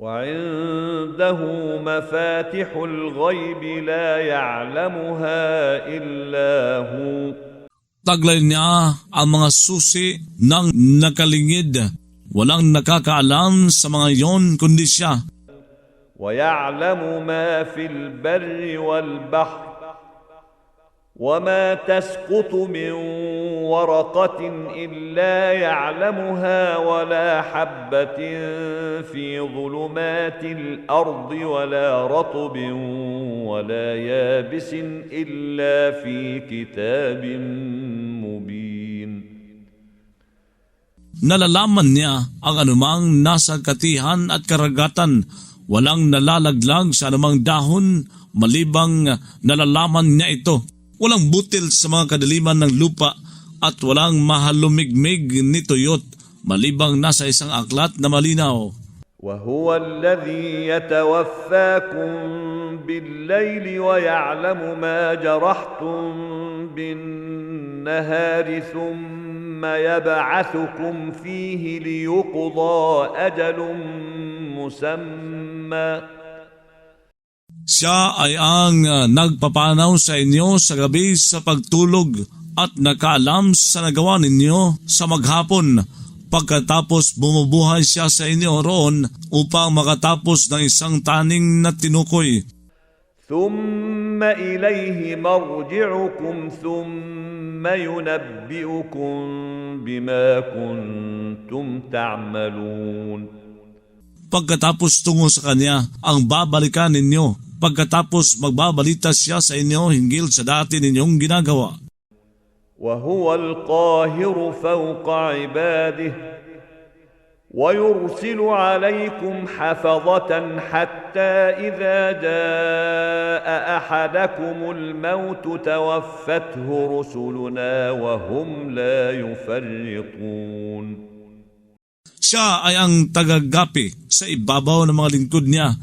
وعنده مفاتح الغيب لا يعلمها الا هو Taglay niya ang mga susi ng nakalingid. Walang nakakaalam sa mga yon kundi siya. ويعلم ما في البر والبحر وما تسقط من ورقة إلا يعلمها ولا حبة في ظلمات الأرض ولا رطب ولا يابس إلا في كتاب مبين نلالامن نيا أغنمان ناسا كتيهان أتكرغاتن walang nalalaglag sa anumang dahon malibang nalalaman niya ito. Walang butil sa mga kadaliman ng lupa at walang mahalumigmig ni tuyot malibang nasa isang aklat na malinaw. وهو الذي يتوفاكم بالليل ويعلم ما جرحتم بالنهار ثم يبعثكم فيه ليقضى اجل مسمى Siya ay ang uh, nagpapanaw sa inyo sa gabi sa pagtulog at nakaalam sa nagawa ninyo sa maghapon. Pagkatapos bumubuhay siya sa inyo roon upang makatapos ng isang taning na tinukoy. ثم اليه مرجعكم ثم ينبئكم بما كنتم تعملون Pagkatapos tungo sa kanya ang babalikan ninyo. Pagkatapos magbabalita siya sa inyo hinggil sa dati ninyong ginagawa. وهو القاهر فوق عباده ويرسل عليكم حفظة حتى إذا جاء أحدكم الموت توفته رسلنا وهم لا يفرطون Siya ay ang tagagapi sa ibabaw ng mga lingkod niya.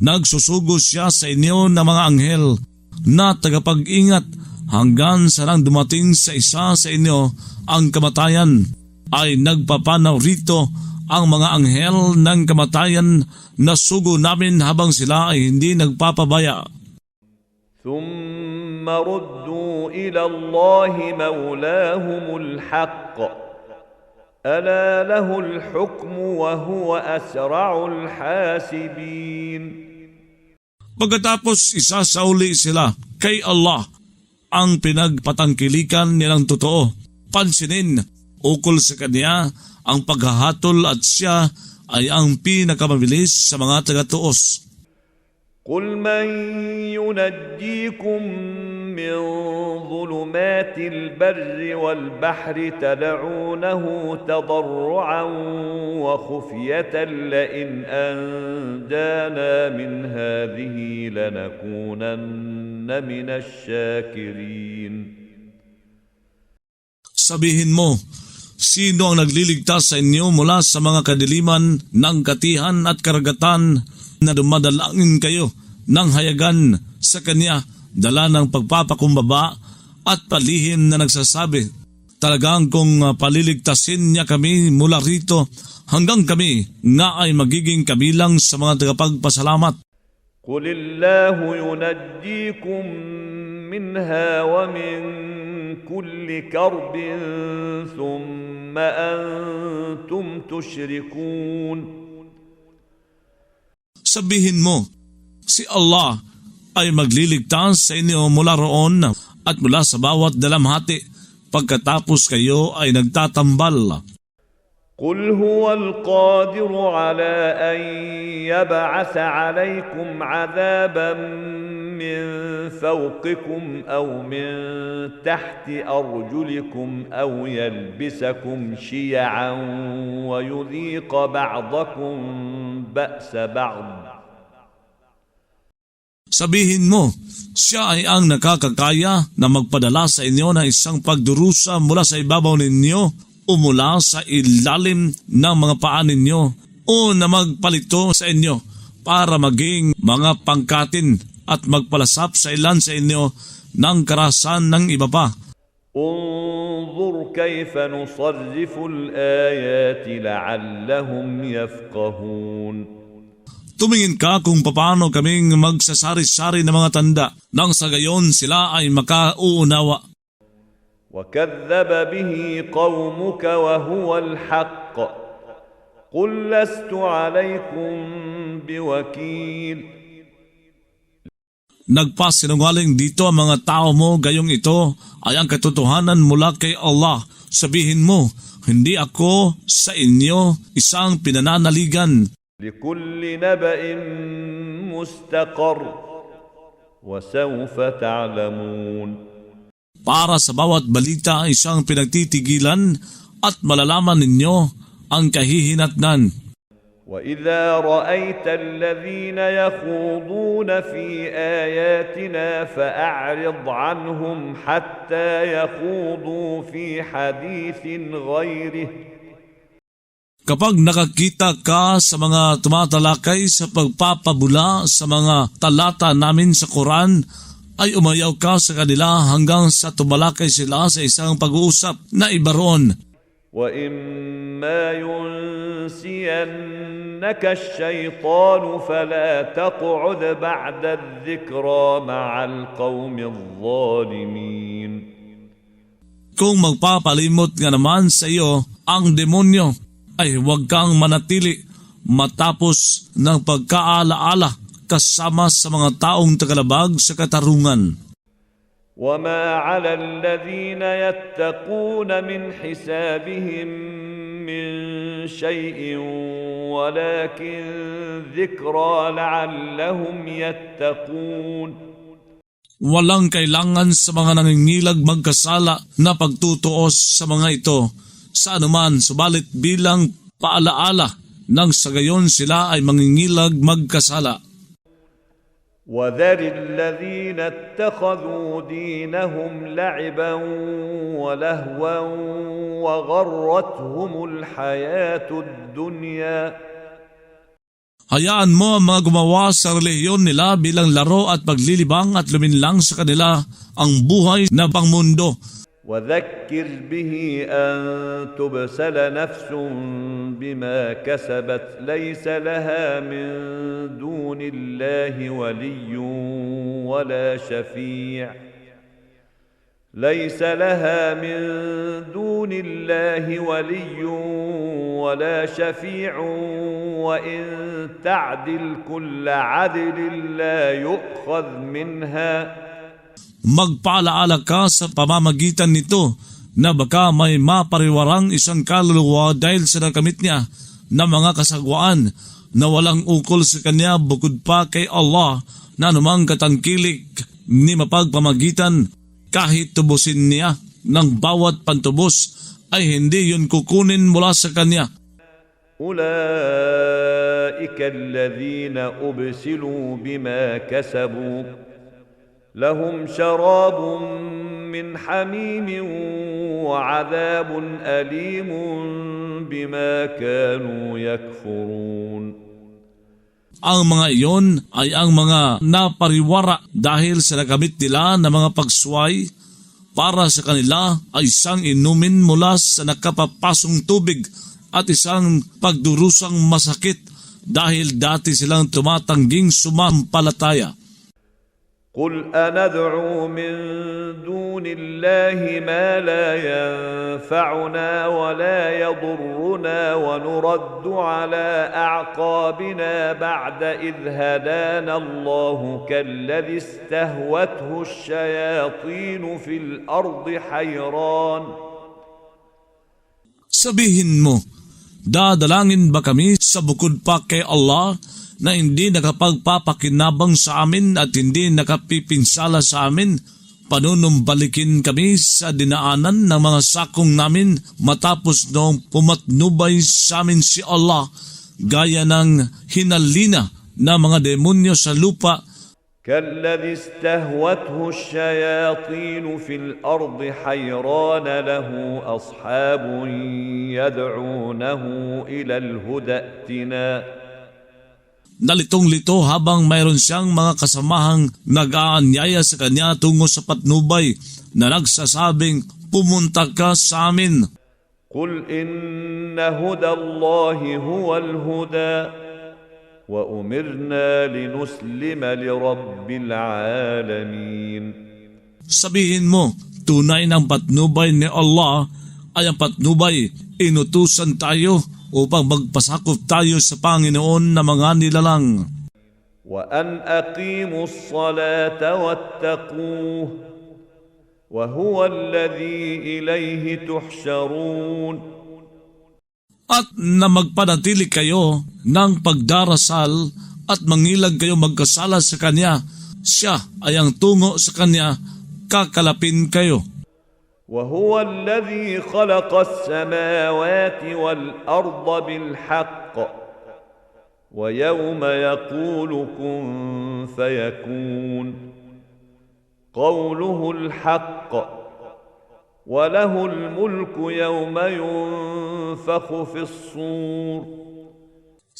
Nagsusugos siya sa inyo ng mga anghel na tagapag-ingat hanggang sa nang dumating sa isa sa inyo ang kamatayan ay nagpapanaw rito ang mga anghel ng kamatayan na sugo namin habang sila ay hindi nagpapabaya. ثم ردوا إلى الله مولاهم الحق ألا له الحكم وهو أسرع الحاسبين Pagkatapos isasauli sila kay Allah ang pinagpatangkilikan nilang totoo. Pansinin, ukol sa kanya ang paghahatol at siya ay ang pinakamabilis sa mga tagatuos. قل من ينجيكم من ظلمات البر والبحر تدعونه تضرعا وخفية لئن أنجانا من هذه لنكونن من الشاكرين Sabihin mo, sino ang nagliligtas sa inyo mula sa mga kadiliman ng katihan at karagatan na dumadalangin kayo ng hayagan sa kanya dala ng pagpapakumbaba at palihim na nagsasabi, Talagang kung ah, paliligtasin niya kami mula rito hanggang kami nga ay magiging kabilang sa mga tagapagpasalamat. Kulillahu yunajjikum minha wa min kulli karbin thumma antum tushrikun. Sabihin mo, si Allah ay magliligtas sa inyo mula roon at mula sa bawat dalamhati pagkatapos kayo ay nagtatambal. قل هو القادر على أن يبعث عليكم عذابا من فوقكم أو من تحت أرجلكم أو يلبسكم شيعا ويذيق بعضكم بأس بعض Sabihin mo, siya ay ang nakakakaya na magpadala sa inyo ng isang pagdurusa mula sa ibabaw ninyo o mula sa ilalim ng mga paa ninyo o na magpalito sa inyo para maging mga pangkatin at magpalasap sa ilan sa inyo ng karasan ng iba pa. انظر كيف نصرف الآيات لعلهم يفقهون Tumingin ka kung paano kaming magsasari-sari ng mga tanda nang sa gayon sila ay makauunawa. وكذب به قومك وهو الحق قل لست عليكم بوكيل Nagpasinungaling dito ang mga tao mo gayong ito ay ang katotohanan mula kay Allah. Sabihin mo, hindi ako sa inyo isang pinananaligan. لكل نبأ مستقر وسوف تعلمون Para sa bawat balita ay isang pinagtitigilan at malalaman ninyo ang kahihinatnan. وإذا رأيت الذين يخوضون في آياتنا فأعرض عنهم حتى يخوضوا في حديث غيره Kapag nakakita ka sa mga tumatalakay sa pagpapabula sa mga talata namin sa Quran, ay umayaw ka sa kanila hanggang sa tumalakay sila sa isang pag-uusap na iba roon. وإما ينسينك الشيطان فلا تقعد بعد الذكرى مع القوم الظالمين Kung magpapalimot nga naman sa iyo ang demonyo, ay huwag kang manatili matapos ng pagkaalaala kasama sa mga taong tagalabag sa katarungan. وما على الذين يتقون من حسابهم من شيء ولكن ذكرى لعلهم يتقون Walang kailangan sa mga nangingilag magkasala na pagtutuos sa mga ito sa anuman subalit bilang paalaala nang sa gayon sila ay mangingilag magkasala. وذر الذين اتخذوا دينهم لعبا ولهوا وغرتهم الحياة الدنيا Hayaan mo ang mga gumawa sa relihiyon nila bilang laro at paglilibang at luminlang sa kanila ang buhay na pangmundo. وذكر به أن تبسل نفس بما كسبت ليس لها من دون الله ولي ولا شفيع. ليس لها من دون الله ولي ولا شفيع وإن تعدل كل عدل لا يؤخذ منها. Magpaalaala ka sa pamamagitan nito na baka may mapariwarang isang kaluluwa dahil sa nakamit niya na mga kasagwaan na walang ukol sa kanya bukod pa kay Allah na anumang katangkilik ni mapagpamagitan kahit tubusin niya ng bawat pantubos ay hindi yun kukunin mula sa kanya. أولئك الذين أبسلوا بما كسبوا لهم شراب من حميم وعذاب أليم بما كانوا يكفرون Ang mga iyon ay ang mga napariwara dahil sa nagamit nila ng mga pagsuway para sa kanila ay isang inumin mula sa nakapapasong tubig at isang pagdurusang masakit dahil dati silang tumatangging sumampalataya. قل أندعو من دون الله ما لا ينفعنا ولا يضرنا ونرد على أعقابنا بعد إذ هدانا الله كالذي استهوته الشياطين في الأرض حيران dadalangin ba kami sa bukod pa kay Allah na hindi nakapagpapakinabang sa amin at hindi nakapipinsala sa amin? Panunumbalikin kami sa dinaanan ng mga sakong namin matapos noong pumatnubay sa amin si Allah gaya ng hinalina na mga demonyo sa lupa كالذي استهوته الشياطين في الأرض حيران له أصحاب يدعونه إلى الهدى ائتنا na litong-lito habang mayroon siyang mga kasamahang nag-aanyaya sa kanya tungo sa patnubay na nagsasabing pumunta ka sa amin. Qul inna huda Allahi huwa al-huda wa umirna linuslima li rabbil alamin. Sabihin mo, tunay ng patnubay ni Allah ay ang patnubay, inutusan tayo upang magpasakop tayo sa Panginoon na mga nilalang. وان اقيموا الصلاه واتقوه وهو الذي اليه تحشرون At na magpanatili kayo ng pagdarasal at mangilag kayo magkasala sa Kanya. Siya ay ang tungo sa Kanya, kakalapin kayo. وهو الذي خلق السماوات والأرض بالحق. ويوم يقول كن فيكون. قوله الحق. وله الملك يوم ينفخ في الصور.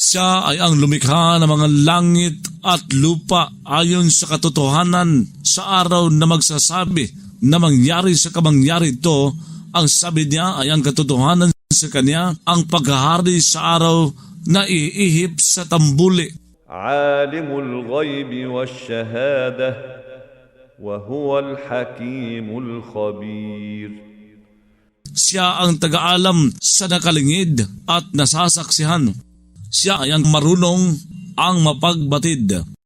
Siya ay ang lumikha ng mga langit at lupa ayon sa katotohanan sa araw na magsasabi na mangyari sa kamangyari ito, ang sabi niya ay ang katotohanan sa kanya, ang paghahari sa araw na iihip sa tambuli. Alimul ghaibi wash-shahadah wa huwa al-hakimul khabir. Siya ang tagaalam sa nakalingid at nasasaksihan. Siya ay ang marunong ang mapagbatid.